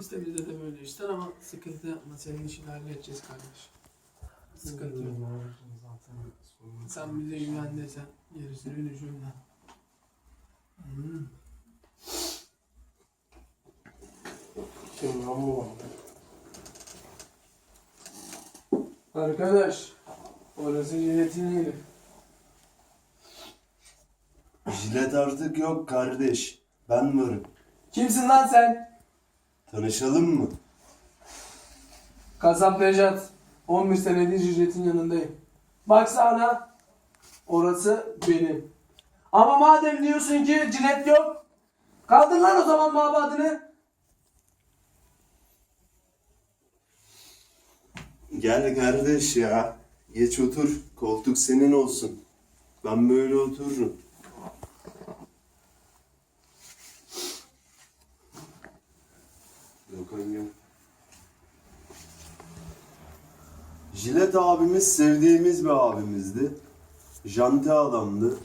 İşte bizde de böyle işler ama sıkıntı yapma. Senin işini halledeceğiz kardeş. Sıkıntı yok. Sen bize güven desen gerisini düşünme. Hmm. Kim lan bu? Arkadaş, orası jiletin yeri. Jilet artık yok kardeş. Ben varım. Kimsin lan sen? Tanışalım mı? Kasap Necat. 11 senedir jiletin yanındayım. Baksana, orası benim. Ama madem diyorsun ki cilet yok, kaldır lan o zaman mabadını. Gel kardeş ya. Geç otur. Koltuk senin olsun. Ben böyle otururum. Oğlum. Jilet abimiz sevdiğimiz bir abimizdi. Janti adamdı.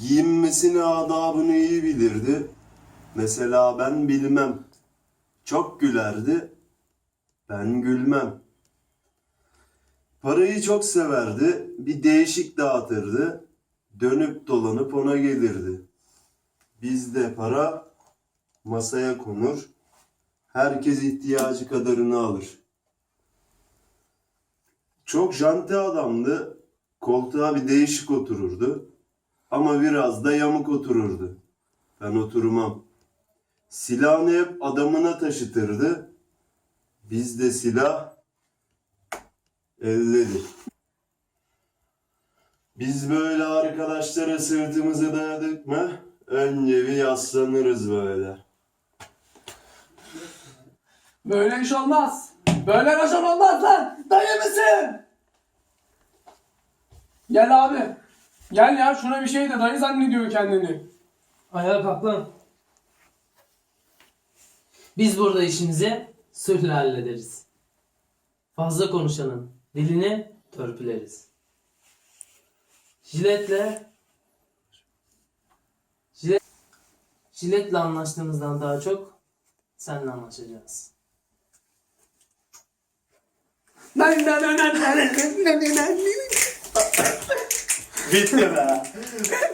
Giyinmesini, adabını iyi bilirdi. Mesela ben bilmem. Çok gülerdi. Ben gülmem. Parayı çok severdi. Bir değişik dağıtırdı. Dönüp dolanıp ona gelirdi. Bizde para masaya konur. Herkes ihtiyacı kadarını alır. Çok janti adamdı. Koltuğa bir değişik otururdu. Ama biraz da yamuk otururdu. Ben oturmam. Silahını hep adamına taşıtırdı. Bizde silah elledir. Biz böyle arkadaşlara sırtımızı dayadık mı önce bir yaslanırız böyle. Böyle iş olmaz. Böyle racon olmaz lan. Dayı mısın? Gel abi. Gel ya şuna bir şey de dayı zannediyor kendini. Ayağa kalk lan. Biz burada işimizi sırla hallederiz. Fazla konuşanın dilini törpüleriz. Jiletle Jilet, jiletle anlaştığımızdan daha çok seninle anlaşacağız. 나나나나나나나나나 믿어라